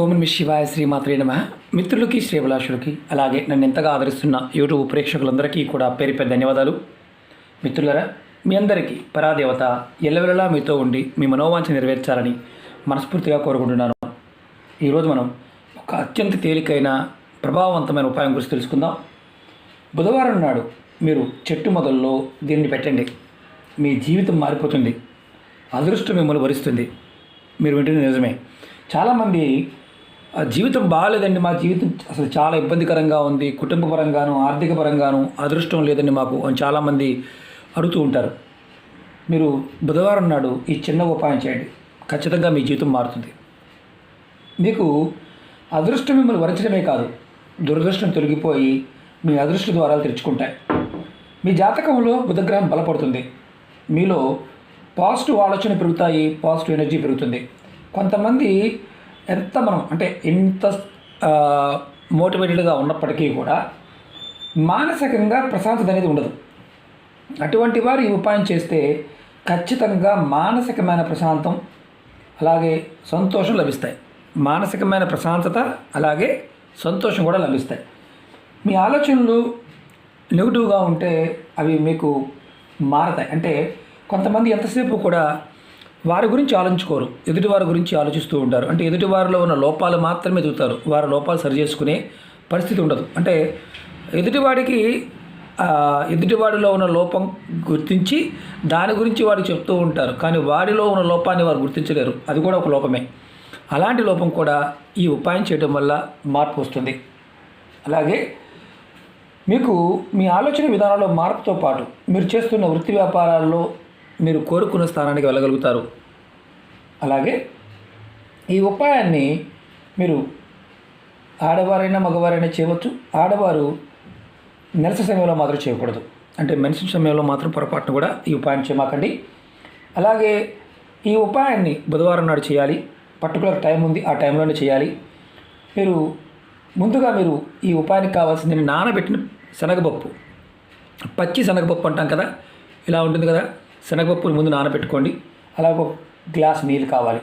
ఓం నమ శివాయ శ్రీమాత్రే నమ. మిత్రులకి శ్రీభిలాషులకి అలాగే నన్ను ఎంతగా ఆదరిస్తున్న యూట్యూబ్ ప్రేక్షకులందరికీ కూడా పేరు పేరు ధన్యవాదాలు. మిత్రులరా మీ అందరికీ పరాదేవత ఎల్లవెల్లలా మీతో ఉండి మీ మనోవాంఛ నెరవేర్చాలని మనస్ఫూర్తిగా కోరుకుంటున్నాను. ఈరోజు మనం ఒక అత్యంత తేలికైన ప్రభావవంతమైన ఉపాయం గురించి తెలుసుకుందాం. బుధవారం నాడు మీరు చెట్టు మొదల్లో దీన్ని పెట్టండి. మీ జీవితం మారిపోతుంది. అదృష్టం మిమ్మల్ని భరిస్తుంది. మీరు వింటుంది నిజమే. చాలామంది జీవితం బాగాలేదండి. మా జీవితం అసలు చాలా ఇబ్బందికరంగా ఉంది. కుటుంబపరంగాను ఆర్థిక పరంగాను అదృష్టం లేదండి మాకు అని చాలామంది అడుగుతూ ఉంటారు. మీరు బుధవారం నాడు ఈ చిన్న ఉపాయం చేయండి. ఖచ్చితంగా మీ జీవితం మారుతుంది. మీకు అదృష్టం మిమ్మల్ని వరించడమే కాదు దురదృష్టం తొలగిపోయి మీ అదృష్ట ద్వారాలు తెరుచుకుంటాయి. మీ జాతకంలో బుధగ్రహం బలపడుతుంది. మీలో పాజిటివ్ ఆలోచన పెరుగుతాయి పాజిటివ్ ఎనర్జీ పెరుగుతుంది. కొంతమంది ఎంత మనం అంటే ఎంత మోటివేటెడ్గా ఉన్నప్పటికీ కూడా మానసికంగా ప్రశాంతత అనేది ఉండదు. అటువంటి వారు ఈ ఉపాయం చేస్తే ఖచ్చితంగా మానసికమైన ప్రశాంతం అలాగే సంతోషం లభిస్తాయి. మానసికమైన ప్రశాంతత అలాగే సంతోషం కూడా లభిస్తాయి. మీ ఆలోచనలు నెగిటివ్గా ఉంటే అవి మీకు మారతాయి. అంటే కొంతమంది ఎంతసేపు కూడా వారి గురించి ఆలోచించుకోరు. ఎదుటివారి గురించి ఆలోచిస్తూ ఉంటారు. అంటే ఎదుటివారిలో ఉన్న లోపాలు మాత్రమే ఎదుగుతారు. వారి లోపాలు సరి చేసుకునే పరిస్థితి ఉండదు. అంటే ఎదుటివాడికి ఎదుటివాడిలో ఉన్న లోపం గుర్తించి దాని గురించి వాడు చెప్తూ ఉంటారు. కానీ వాడిలో ఉన్న లోపాన్ని వారు గుర్తించలేరు. అది కూడా ఒక లోపమే. అలాంటి లోపం కూడా ఈ ఉపాయం చేయడం వల్ల మార్పు వస్తుంది. అలాగే మీకు మీ ఆలోచన విధానంలో మార్పుతో పాటు మీరు చేస్తున్న వృత్తి వ్యాపారాల్లో మీరు కోరుకున్న స్థానానికి వెళ్ళగలుగుతారు. అలాగే ఈ ఉపాయాన్ని మీరు ఆడవారైనా మగవారైనా చేయవచ్చు. ఆడవారు నెలస సమయంలో మాత్రం చేయకూడదు. అంటే మెన్షన్ సమయంలో మాత్రం పొరపాటును కూడా ఈ ఉపాయం చేయమాకండి. అలాగే ఈ ఉపాయాన్ని బుధవారం నాడు చేయాలి. పర్టికులర్ టైం ఉంది ఆ టైంలోనే చేయాలి. మీరు ముందుగా మీరు ఈ ఉపాయానికి కావాల్సింది నానబెట్టిన శనగపప్పు. పచ్చి శనగపప్పు అంటాం కదా? ఇలా ఉంటుంది కదా? శనగపప్పుని ముందు నానబెట్టుకోండి. అలాగే ఒక గ్లాస్ నీళ్ళు కావాలి.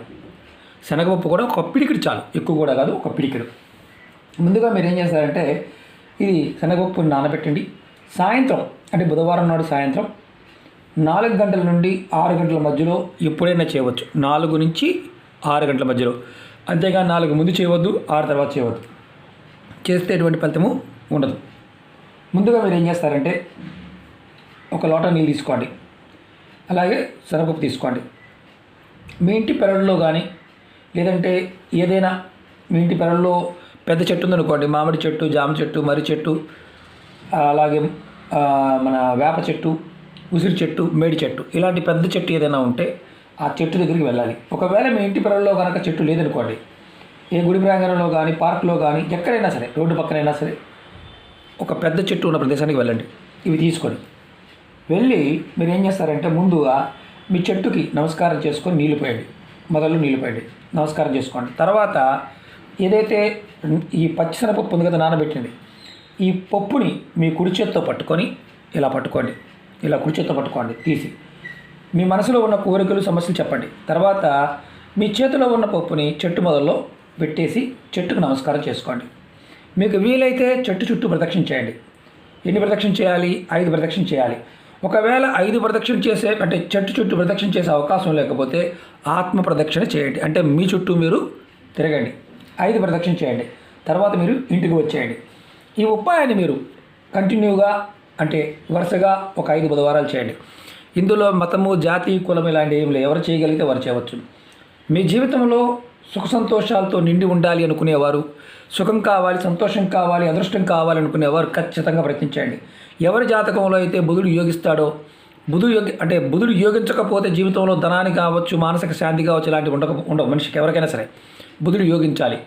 శనగపప్పు కూడా ఒక పిడికిడు చాలు. ఎక్కువ కూడా కాదు ఒక పిడికిడు. ముందుగా మీరు ఏం చేస్తారంటే ఇది శనగపప్పుని నానబెట్టండి. సాయంత్రం అంటే బుధవారం నాడు సాయంత్రం నాలుగు గంటల నుండి ఆరు గంటల మధ్యలో ఎప్పుడైనా చేయవచ్చు. నాలుగు నుంచి ఆరు గంటల మధ్యలో. అంతేగాని నాలుగు ముందు చేయవద్దు ఆరు తర్వాత చేయవద్దు. చేస్తే ఎటువంటి ఫలితము ఉండదు. ముందుగా మీరు ఏం చేస్తారంటే ఒక లోట నీళ్ళు తీసుకోండి. అలాగే శనగపప్పు తీసుకోండి. మీ ఇంటి పెరడులో కానీ లేదంటే ఏదైనా మీ ఇంటి పెరడులో పెద్ద చెట్టు ఉందనుకోండి మామిడి చెట్టు జామ చెట్టు మర్రి చెట్టు అలాగే మన వేప చెట్టు ఉసిరి చెట్టు మేడి చెట్టు ఇలాంటి పెద్ద చెట్టు ఏదైనా ఉంటే ఆ చెట్టు దగ్గరికి వెళ్ళాలి. ఒకవేళ మీ ఇంటి పెరడులో కనుక చెట్టు లేదనుకోండి ఏ గుడి ప్రాంగణంలో కానీ పార్కులో కానీ ఎక్కడైనా సరే రోడ్డు పక్కనైనా సరే ఒక పెద్ద చెట్టు ఉన్న ప్రదేశానికి వెళ్ళండి. ఇవి తీసుకొని వెళ్ళి మీరు ఏం చేస్తారంటే ముందుగా మీ చెట్టుకి నమస్కారం చేసుకొని నీళ్ళు పోయండి. మొదలు నీళ్ళు పోయండి. నమస్కారం చేసుకోండి. తర్వాత ఏదైతే ఈ పచ్చిశనగపప్పు ఉంది కదా నానబెట్టింది ఈ పప్పుని మీ కుడి చేత్తో పట్టుకొని ఇలా పట్టుకోండి. ఇలా కుడి చేత్తో పట్టుకోండి తీసి. మీ మనసులో ఉన్న కోరికలు సమస్యలు చెప్పండి. తర్వాత మీ చేతిలో ఉన్న పప్పుని చెట్టు మొదల్లో పెట్టేసి చెట్టుకు నమస్కారం చేసుకోండి. మీకు వీలైతే చెట్టు చుట్టూ ప్రదక్షిణ చేయండి. ఎన్ని ప్రదక్షిణ చేయాలి? ఐదు ప్రదక్షిణ చేయాలి. ఒకవేళ ఐదు ప్రదక్షిణ చేసే అంటే చెట్టు చుట్టూ ప్రదక్షిణ చేసే అవకాశం లేకపోతే ఆత్మ ప్రదక్షిణ చేయండి. అంటే మీ చుట్టూ మీరు తిరగండి. ఐదు ప్రదక్షిణ చేయండి. తర్వాత మీరు ఇంటికి వచ్చేయండి. ఈ ఉపాయాన్ని మీరు కంటిన్యూగా అంటే వరుసగా ఒక ఐదు బుధవారాలు చేయండి. ఇందులో మతము జాతి కులం ఇలాంటి ఏం లేవు. ఎవరు చేయగలిగితే వారు చేయవచ్చు. మీ జీవితంలో సుఖ సంతోషాలతో నిండి ఉండాలి అనుకునేవారు సుఖం కావాలి సంతోషం కావాలి అదృష్టం కావాలి అనుకునేవారు ఖచ్చితంగా ప్రయత్నించండి. ఎవరి జాతకంలో అయితే బుధుడు యోగిస్తాడో బుధుడు యోగి అంటే బుధుడు యోగించకపోతే జీవితంలో ధనాన్ని కావచ్చు మానసిక శాంతి కావచ్చు ఇలాంటివి ఉండక ఉండవు. మనిషికి ఎవరికైనా సరే బుధుడు యోగించాలి.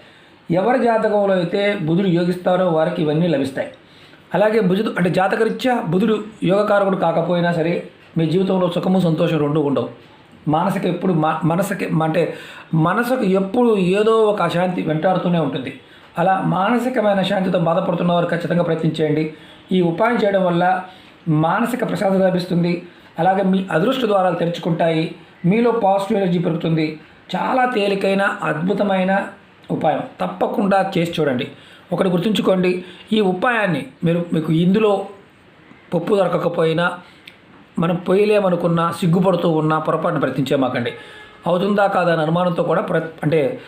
ఎవరి జాతకంలో అయితే బుధుడు యోగిస్తారో వారికి ఇవన్నీ లభిస్తాయి. అలాగే బుధుడు అంటే జాతకరీత్యా బుధుడు యోగకారకుడు కాకపోయినా సరే మీ జీవితంలో సుఖము సంతోషం రెండు ఉండవు. మానసిక ఎప్పుడు మా మనసుకి అంటే మనసుకు ఎప్పుడు ఏదో ఒక అశాంతి వెంటాడుతూనే ఉంటుంది. అలా మానసికమైన శాంతితో బాధపడుతున్న వారు ఖచ్చితంగా ప్రయత్నించేయండి. ఈ ఉపాయం చేయడం వల్ల మానసిక ప్రశాంతత లభిస్తుంది. అలాగే మీ అదృష్ట ద్వారాలు తెరుచుకుంటాయి. మీలో పాజిటివ్ ఎనర్జీ పెరుగుతుంది. చాలా తేలికైన అద్భుతమైన ఉపాయం. తప్పకుండా చేసి చూడండి. ఒకటి గుర్తుంచుకోండి. ఈ ఉపాయాన్ని మీరు మీకు ఇందులో పప్పు దొరకకపోయినా మనం పోయలేమనుకున్నా సిగ్గుపడుతూ ఉన్నా పొరపాటున ప్రయత్నించే మాకండి. అవుతుందా కాదా అని అనుమానంతో కూడా ప్ర అంటే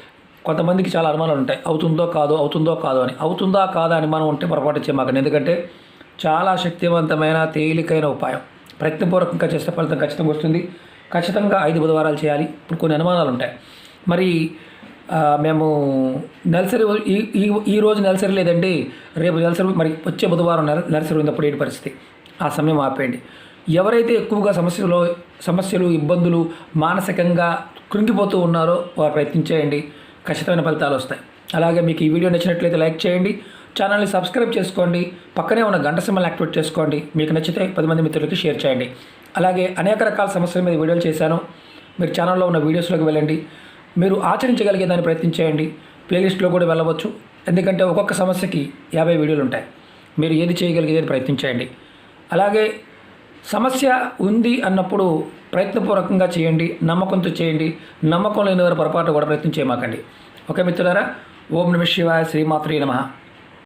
కొంతమందికి చాలా అనుమానాలు ఉంటాయి. అవుతుందో కాదో అవుతుందో కాదో అని. అవుతుందా కాదా అనుమానం ఉంటే పొరపాటు చేయమాకండి. ఎందుకంటే చాలా శక్తివంతమైన తేలికైన ఉపాయం. ప్రయత్నపూర్వకంగా చేస్తే ఫలితం ఖచ్చితంగా వస్తుంది. ఖచ్చితంగా ఐదు బుధవారాలు చేయాలి. ఇప్పుడు కొన్ని అనుమానాలు ఉంటాయి. మరి మేము నెలసరి ఈ ఈ రోజు నెలసరి లేదండి. రేపు నెలసరి మరి వచ్చే బుధవారం నెల నెలసరి ఉన్నప్పుడు ఏంటి పరిస్థితి? ఆ సమయం ఆపేయండి. ఎవరైతే ఎక్కువగా సమస్యలు సమస్యలు ఇబ్బందులు మానసికంగా కృంగిపోతూ ఉన్నారో వారు ప్రయత్నించేయండి. ఖచ్చితమైన ఫలితాలు వస్తాయి. అలాగే మీకు ఈ వీడియో నచ్చినట్లయితే లైక్ చేయండి ఛానల్ని సబ్స్క్రైబ్ చేసుకోండి పక్కనే ఉన్న గంట సింబల్ యాక్టివేట్ చేసుకోండి మీకు నచ్చితే పది మంది మిత్రులకి షేర్ చేయండి. అలాగే అనేక రకాల సమస్యల మీద వీడియోలు చేశాను. మీరు ఛానల్లో ఉన్న వీడియోస్లోకి వెళ్ళండి. మీరు ఆచరించగలిగే దాన్ని ప్రయత్నించేయండి ప్లేలిస్ట్లో కూడా వెళ్ళవచ్చు. ఎందుకంటే ఒక్కొక్క సమస్యకి యాభై వీడియోలు ఉంటాయి. మీరు ఏది చేయగలిగేది ప్రయత్నించేయండి అలాగే సమస్య ఉంది అన్నప్పుడు ప్రయత్నపూర్వకంగా చేయండి నమ్మకంతో చేయండి నమ్మకం లేని వారి పొరపాటు కూడా ప్రయత్నం చేయమాకండి. ఓకే మిత్రులారా ఓం నమ శివాయ శ్రీమాత్రి నమః.